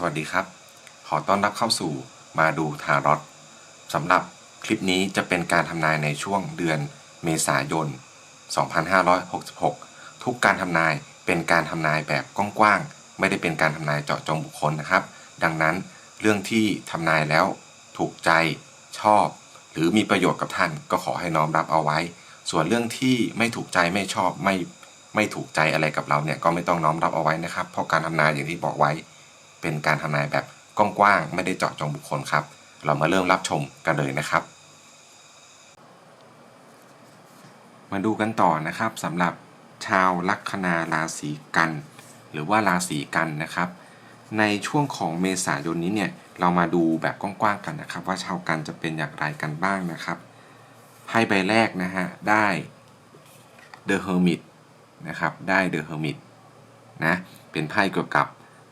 สวัสดีครับ ขอต้อนรับเข้าสู่มาดูทารอตสำหรับคลิปนี้จะเป็นการทำนายในช่วงเดือนเมษายน 2566 ทุกการทำนายเป็นการทำนายแบบกว้างๆ ไม่ได้เป็นการทำนายเจาะจงบุคคลนะครับ ดังนั้นเรื่องที่ทำนายแล้วถูกใจชอบ หรือมีประโยชน์กับท่านก็ขอให้น้อมรับเอาไว้ ส่วนเรื่องที่ไม่ถูกใจไม่ชอบไม่ไม่ถูกใจอะไรกับเราเนี่ยก็ไม่ต้องน้อมรับเอาไว้นะครับ เพราะการทำนายอย่างที่บอกไว้ เป็นการทำนายแบบกว้างๆไม่ได้เจาะจงบุคคลครับ เรามาเริ่มรับชมกันเลยนะครับ มาดูกันต่อนะครับสำหรับชาวลัคนาราศีกัน หรือว่าราศีกันนะครับ ในช่วงของเมษายนนี้เนี่ยเรามาดูแบบกว้างๆกันนะครับ ว่าชาวกันจะเป็นอย่างไรกันบ้างนะครับไพ่ใบแรกนะฮะได้ The Hermit นะครับได้ The Hermit นะเป็นไพ่เกี่ยวกับ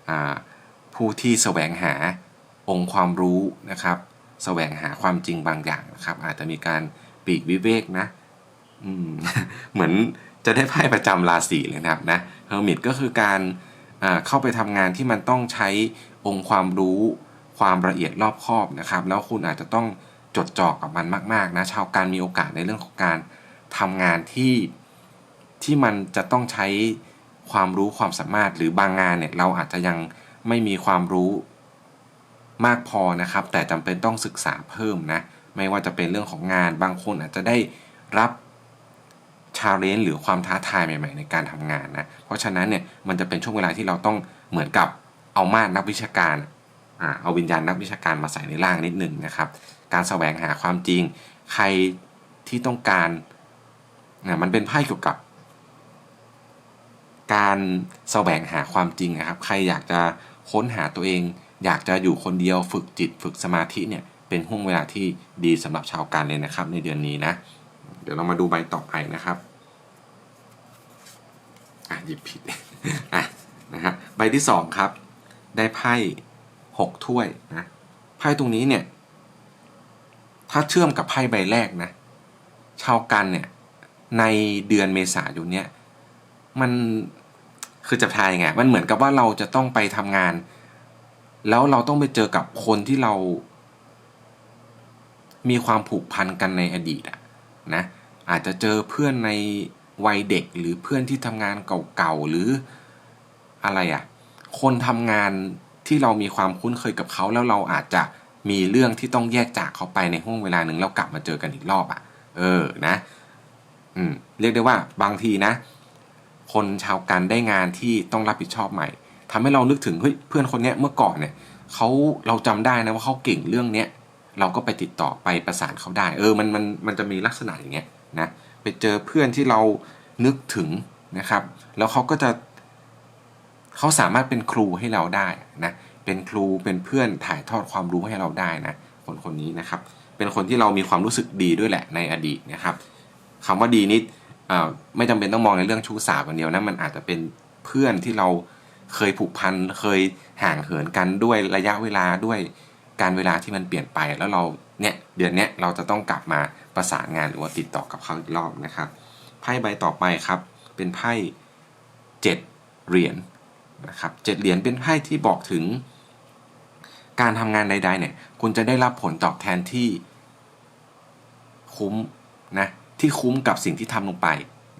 อ่า ผู้ที่แสวงหาองค์ความรู้นะครับแสวงหาความจริงบางอย่างนะครับ อาจจะมีการปีกวิเวกนะเหมือนจะได้ไพ่ประจำราศีเลยนะครับนะเฮอร์มิตก็คือการเข้าไปทำงานที่มันต้องใช้องค์ความรู้ความละเอียดรอบคอบนะครับ แล้วคุณอาจจะต้องจดจ่อกับมันมากๆนะชาวการมีโอกาสในเรื่องของการทำงานที่ที่มันจะต้องใช้ความรู้ความสามารถหรือบางงานเนี่ยเราอาจจะยัง ไม่มีความรู้มากพอนะครับ แต่จำเป็นต้องศึกษาเพิ่มนะ ไม่ว่าจะเป็นเรื่องของงานบางคนอาจจะได้รับชาเลนจ์หรือความท้าทายใหม่ ๆ ในการทำงานนะ เพราะฉะนั้นเนี่ยมันจะเป็นช่วงเวลาที่เราต้องเหมือนกับเอามาดนักวิชาการอ่าเอาวิญญาณนักวิชาการมาใส่ในร่างนิดนึงนะครับ การแสวงหาความจริง ใครที่ต้องการนะมันเป็นไพ่เกี่ยวกับ การแสวงหาความจริงนะครับ ใครอยากจะ ค้นหาตัวเอง อยากจะอยู่คนเดียวฝึกจิตฝึกสมาธิเนี่ยเป็นห่วงเวลาที่ดีสำหรับชาวการเลยนะครับ ในเดือนนี้นะ เดี๋ยวเรามาดูใบต่อไปนะครับอะหยิบผิดอะนะฮะใบที่สองครับ ได้ไพ่หกถ้วยนะไพ่ตรงนี้เนี่ย ถ้าเชื่อมกับไพ่ใบแรกนะชาวกันเนี่ยในเดือนเมษายนเนี่ยมัน คือจะทายไงมันเหมือนกับว่าเราจะต้องไปทำงาน แล้วเราต้องไปเจอกับคนที่เรา มีความผูกพันกันในอดีตอะนะอาจจะเจอเพื่อนในวัยเด็กหรือเพื่อนที่ทำงานเก่าๆหรืออะไรอะคนทำงานที่เรามีความคุ้นเคยกับเขาแล้วเราอาจจะมีเรื่องที่ต้องแยกจากเขาไปในห่วงเวลาหนึ่งแล้วกลับมาเจอกันอีกรอบอะเออนะ อืม เรียกได้ว่าบางทีนะ คนชาวกันได้งานที่ต้องรับผิดชอบใหม่ทำให้เรานึกถึงเฮ้ยเพื่อนคนเนี้ยเมื่อก่อนเนี่ยเขาเราจำได้นะว่าเขาเก่งเรื่องเนี้ยเราก็ไปติดต่อไปประสานเขาได้ เออมันมันมันจะมีลักษณะอย่างเงี้ยนะไปเจอเพื่อนที่เรานึกถึงนะครับ แล้วเขาก็จะเขาสามารถเป็นครูให้เราได้นะเป็นครูเป็นเพื่อนถ่ายทอดความรู้ให้เราได้นะคนคนนี้นะครับ เป็นคนที่เรามีความรู้สึกดีด้วยแหละในอดีตนะครับคำว่าดีนิดอ่ ไม่จำเป็นต้องมองในเรื่องชู้สาวอย่างเดียวนะมันอาจจะเป็นเพื่อนที่เราเคยผูกพันเคยห่างเหินกันด้วยระยะเวลาด้วยการเวลาที่มันเปลี่ยนไปแล้วเราเนี่ยเดือนเนี้ยเราจะต้องกลับมาประสานงานหรือว่าติดต่อกับเขาอีกรอบนะครับไพ่ใบต่อไปครับ เป็นไพ่เจ็ดเหรียญนะครับเจ็ดเหรียญเป็นไพ่ที่บอกถึง การทำงานใด ๆ เนี่ย คุณจะได้รับผลตอบแทนที่คุ้มนะ ที่คุ้มกับสิ่งที่ทำลงไป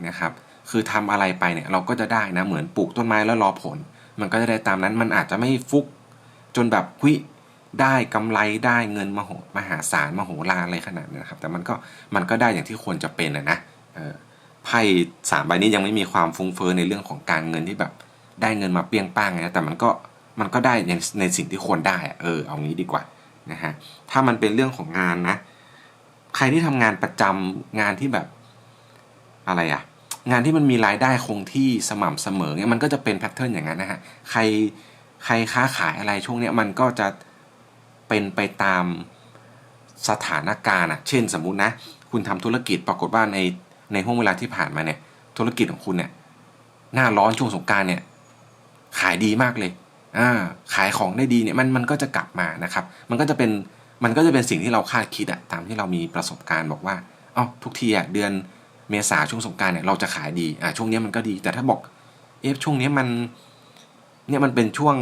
นะครับ คือทำอะไรไปเนี่ยเราก็จะได้นะเหมือนปลูกต้นไม้แล้วรอผล มันก็จะได้ตามนั้นมันอาจจะไม่ฟุก จนแบบหุยได้กำไรได้เงินมโหมหาศาลมโหฬารอะไรขนาดนั้นนะครับ แต่มันก็มันก็ได้อย่างที่ควรจะเป็นนะนะไพ่สามใบนี้ยังไม่มีความฟุ้งเฟ้อในเรื่องของการเงินที่แบบได้เงินมาเปี้ยงป้างนะแต่มันก็มันก็ได้ในในสิ่งที่ควรได้เออเอางี้ดีกว่านะฮะถ้ามันเป็นเรื่องของงานนะ ใครที่ทำงานประจำงานที่แบบอะไรอะงานที่มันมีรายได้คงที่สม่ำเสมอเนี่ยมันก็จะเป็นแพทเทิร์นอย่างนั้นนะฮะใครใครค้าขายอะไรช่วงเนี้ยมันก็จะเป็นไปตามสถานการณ์อะเช่นสมมุตินะ คุณทำธุรกิจปรากฏว่าในในห่วงเวลาที่ผ่านมาเนี่ย ธุรกิจของคุณเนี่ยหน้าร้อนช่วงสงการเนี่ย ขายดีมากเลยอ่าขายของได้ดีเนี่ยมันมันก็จะกลับมานะครับ มันก็จะเป็น มันก็จะเป็นสิ่งที่เราคาดคิดอะตามที่เรามีประสบการณ์บอกว่าเอ้าทุกทีอะเดือนเมษาช่วงสงการเนี่ยเราจะขายดีอ่าช่วงนี้มันก็ดี แต่ถ้าบอกเอฟช่วงนี้มันเนี่ยมันเป็นช่วง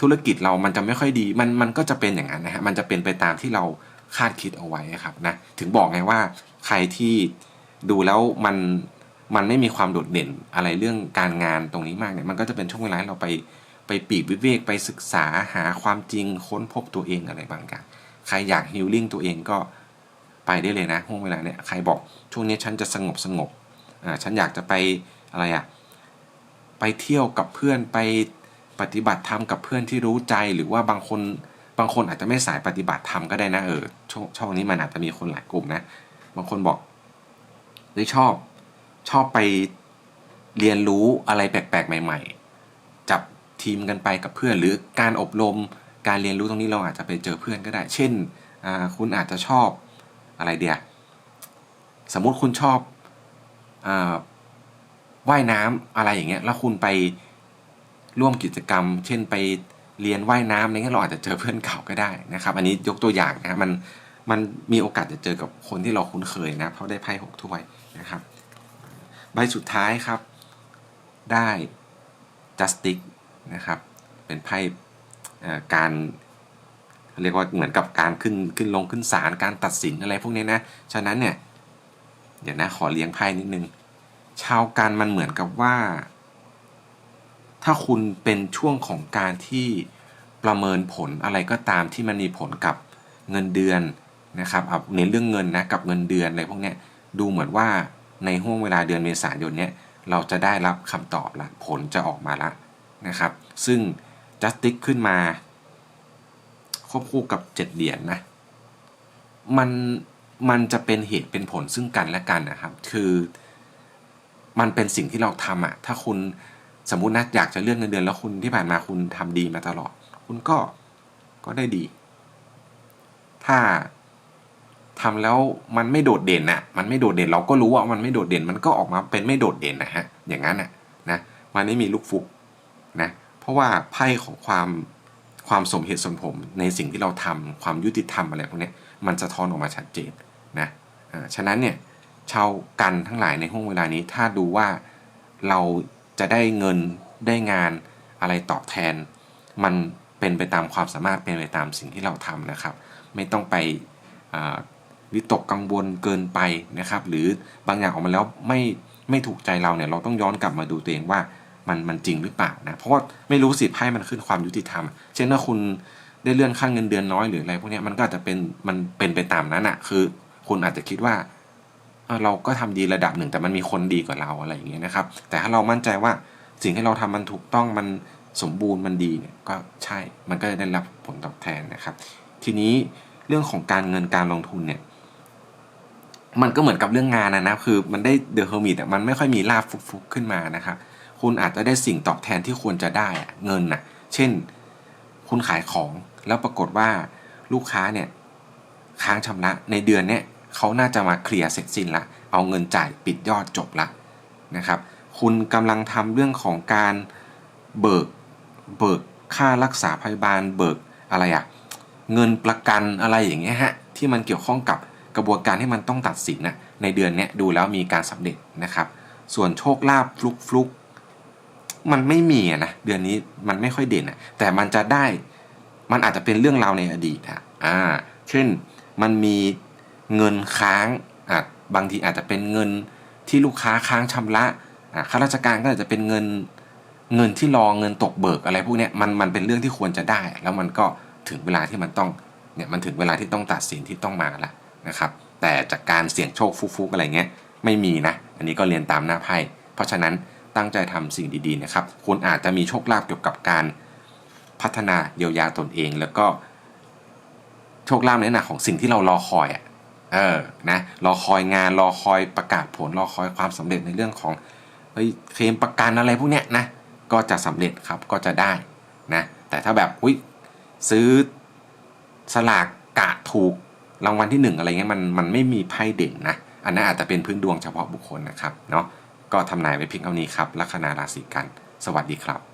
ธุรกิจเรามันจะไม่ค่อยดี มันมันก็จะเป็นอย่างนั้นนะฮะมันจะเป็นไปตามที่เราคาดคิดเอาไว้ครับนะถึงบอกไงว่าใครที่ดูแล้วมันมันไม่มีความโดดเด่นอะไรเรื่องการงานตรงนี้มากเนี่ยมันก็จะเป็นช่วงเวลาเราไป ไปปีกวิเวกไปศึกษาหาความจริงค้นพบตัวเองอะไรบางอย่าง ใครอยากฮิลลิ่งตัวเองก็ไปได้เลยนะห่วงเวลาเนี่ยใครบอกช่วงนี้ฉันจะสงบสงบอ่าฉันอยากจะไปอะไรอะไปเที่ยวกับเพื่อนไปปฏิบัติธรรมกับเพื่อนที่รู้ใจหรือว่าบางคนบางคนอาจจะไม่สายปฏิบัติธรรมก็ได้นะเออช่วงช่วงนี้มันอาจจะมีคนหลายกลุ่มนะ บางคนบอกเฮ้ชอบชอบไปเรียนรู้อะไรแปลกๆ ใหม่ ๆ ทีมกันไปกับเพื่อน หรือการอบรมการเรียนรู้ตรงนี้เราอาจจะไปเจอเพื่อนก็ได้ เช่นคุณอาจจะชอบอะไรเดียสมมุติคุณชอบอว่ายน้ำอะไรอย่างเงี้ยแล้วคุณไปร่วมกิจกรรม เช่นไปเรียนว่ายน้ำอะไรเงี้ยเราอาจจะเจอเพื่อนเก่าก็ได้นะครับ อันนี้ยกตัวอย่างนะมันมันมีโอกาสจะเจอกับคนที่เราคุ้นเคยนะเพราะได้ไพ่หกถ้วยนะครับ ใบสุดท้ายครับได้ justice นะครับ เป็นไพ่การเรียกว่าเหมือนกับการขึ้นขึ้นลงขึ้นศาลการตัดสินอะไรพวกนี้นะ ฉะนั้นเนี่ยเดี๋ยวนะขอเลี้ยงไพ่นิดนึง ชาวการมันเหมือนกับว่า ถ้าคุณเป็นช่วงของการที่ประเมินผลอะไรก็ตามที่มันมีผลกับเงินเดือนนะครับเอาเน้นเรื่องเงินนะกับเงินเดือนอะไรพวกนี้ดูเหมือนว่าในห่วงเวลาเดือนเมษายนเนี้ยเราจะได้รับคำตอบละผลจะออกมาละ นะครับ ซึ่ง justice ขึ้นมา ควบคู่กับเจ็ดเหรียญนะมันมันจะเป็นเหตุเป็นผลซึ่งกันและกันนะครับ คือมันเป็นสิ่งที่เราทำอะถ้าคุณสมมุตินะอยากจะเลื่อนเงินเดือนแล้วคุณที่ผ่านมาคุณทำดีมาตลอด คุณก็ก็ได้ดี ถ้าทำแล้วมันไม่โดดเด่นน่ะ มันไม่โดดเด่นเราก็รู้ว่ามันไม่โดดเด่น มันก็ออกมาเป็นไม่โดดเด่นนะฮะ อย่างนั้นน่ะนะ มันไม่มีลูกฟุก นะเพราะว่าไพ่ของความความสมเหตุสมผลในสิ่งที่เราทำความยุติธรรมอะไรพวกนี้มันจะทอนออกมาชัดเจนนะฉะนั้นเนี่ยชาวกันทั้งหลายในห่วงเวลานี้ถ้าดูว่าเราจะได้เงินได้งานอะไรตอบแทน มันเป็นไปตามความสามารถเป็นไปตามสิ่งที่เราทำนะครับ ไม่ต้องไปวิตกกังวลเกินไปนะครับ หรือบางอย่างออกมาแล้วไม่ไม่ถูกใจเราเนี่ยเราต้องย้อนกลับมาดูตัวเองว่า มันมันจริงหรือเปล่านะ เพราะว่าไม่รู้สิไพ่มันขึ้นความยุติธรรม เช่นถ้าคุณได้เลื่อนขั้นเงินเดือนน้อยหรืออะไรพวกนี้มันก็อาจจะเป็นมันเป็นไปตามนั้นอะคือ คุณอาจจะคิดว่าเราก็ทำดีระดับหนึ่งแต่มันมีคนดีกว่าเราอะไรอย่างเงี้ยนะครับ แต่ถ้าเรามั่นใจว่าสิ่งที่เราทำมันถูกต้องมันสมบูรณ์มันดีเนี่ยก็ใช่มันก็จะได้รับผลตอบแทนนะครับ ทีนี้เรื่องของการเงินการลงทุนเนี่ยมันก็เหมือนกับเรื่องงานนะนะคือมันได้เดอะเฮอร์มิตมันไม่ค่อยมีลาบฟุกๆขึ้นมานะครับ คุณอาจจะได้สิ่งตอบแทนที่ควรจะได้เงินนะเช่น คุณขายของแล้วปรากฏว่าลูกค้าเนี่ยค้างชำระในเดือนเนี่ยเขาน่าจะมาเคลียร์เสร็จสิ้นละ เอาเงินจ่ายปิดยอดจบละนะครับ คุณกำลังทำเรื่องของการเบิกเบิกค่ารักษาพยาบาลเบิกอะไรอะเงินประกันอะไรอย่างเงี้ยฮะที่มันเกี่ยวข้องกับกระบวนการที่มันต้องตัดสินนะในเดือนเนี้ยดูแล้วมีการสำเร็จนะครับ ส่วนโชคลาภฟลุกฟลุก มันไม่มีนะเดือนนี้มันไม่ค่อยเด่นอะแต่มันจะได้มันอาจจะเป็นเรื่องราวในอดีตอะอ่า เช่นมันมีเงินค้างอะบางทีอาจจะเป็นเงินที่ลูกค้าค้างชำระอะข้าราชการก็อาจจะเป็นเงินเงินที่รอเงินตกเบิกอะไรพวกนี้มันมันเป็นเรื่องที่ควรจะได้ แล้วมันก็ถึงเวลาที่มันต้องเนี่ยมันถึงเวลาที่ต้องตัดสินที่ต้องมาล้วนะครับ แต่จากการเสี่ยงโชคฟุกๆอะไรเงี้ยไม่มีนะ อันนี้ก็เรียนตามหน้าไพ่เพราะฉะนั้น ตั้งใจทำสิ่งดีๆนะครับ คุณอาจจะมีโชคลาภเกี่ยวกับการพัฒนาเยียวยาตนเอง แล้วก็ โชคลาภในลักษณะของสิ่งที่เรารอคอยอะเออนะรอคอยงานรอคอยประกาศผลรอคอยความสำเร็จในเรื่องของเฮ้ยเคลมประกันอะไรพวกเนี้ยนะก็จะสำเร็จครับก็จะได้นะแต่ถ้าแบบอุ้ยซื้อสลากกะถูกรางวัลที่หนึ่งอะไรเงี้ยมันมันไม่มีไพ่เด่นนะอันนั้นอาจจะเป็นพื้นดวงเฉพาะบุคคลนะครับเนาะ ก็ทำนายไว้เพียงเท่านี้ครับลัคนาราศีกัน สวัสดีครับ